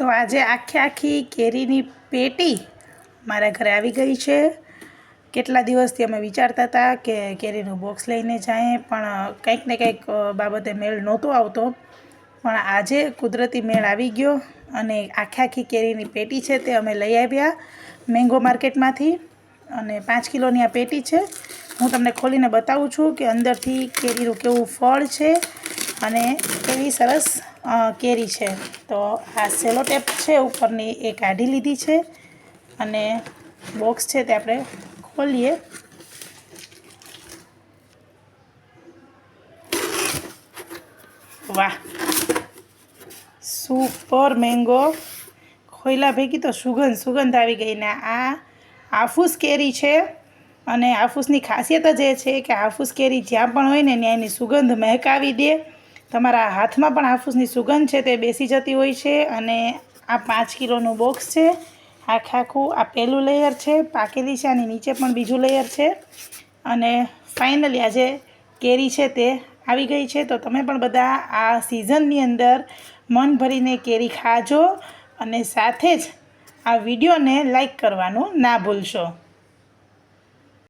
તો આજે આખી આખી કેરીની પેટી મારા ઘરે આવી ગઈ છે. કેટલા દિવસથી અમે વિચારતા હતા કે કેરીનું બોક્સ લઈને જાય, પણ કંઈક ને કંઈક બાબતે મેળ નહોતો આવતો. પણ આજે કુદરતી મેળ આવી ગયો અને આખી આખી કેરીની પેટી છે તે અમે લઈ આવ્યા મેંગો માર્કેટમાંથી. અને પાંચ કિલોની આ પેટી છે. હું તમને ખોલીને બતાવું છું કે અંદરથી કેરીનું કેવું ફળ છે અને કેવી સરસ કેરી છે. તો આ સેલો ટેપ છે, ઉપરની એ કાઢી લીધી છે. અને બોક્સ છે તે આપણે ખોલીએ. વાહ! Super mango. ખોઈલા ભેગી તો સુગંધ સુગંધ આવી ગઈ ને આ આફૂસ કેરી છે. અને આફૂસની ખાસિયત જ એ છે કે આફૂસ કેરી જ્યાં પણ હોય ને ત્યાં એની સુગંધ મહેકાવી દે. તમારા હાથમાં પણ હાફૂસની સુગંધ છે, તે બેસી જતી હોય છે અને આ પાંચ કિલોનું બોક્સ છે. આખે આખું આ પહેલું લેયર છે, પાકેલી છે, આની નીચે પણ બીજું લેયર છે. અને ફાઇનલી આજે કેરી છે તે આવી ગઈ છે, તો તમે પણ બધા આ સિઝનની અંદર મન ભરીને કેરી ખાજો અને સાથે જ આ વિડીયોને લાઈક કરવાનું ના ભૂલશો.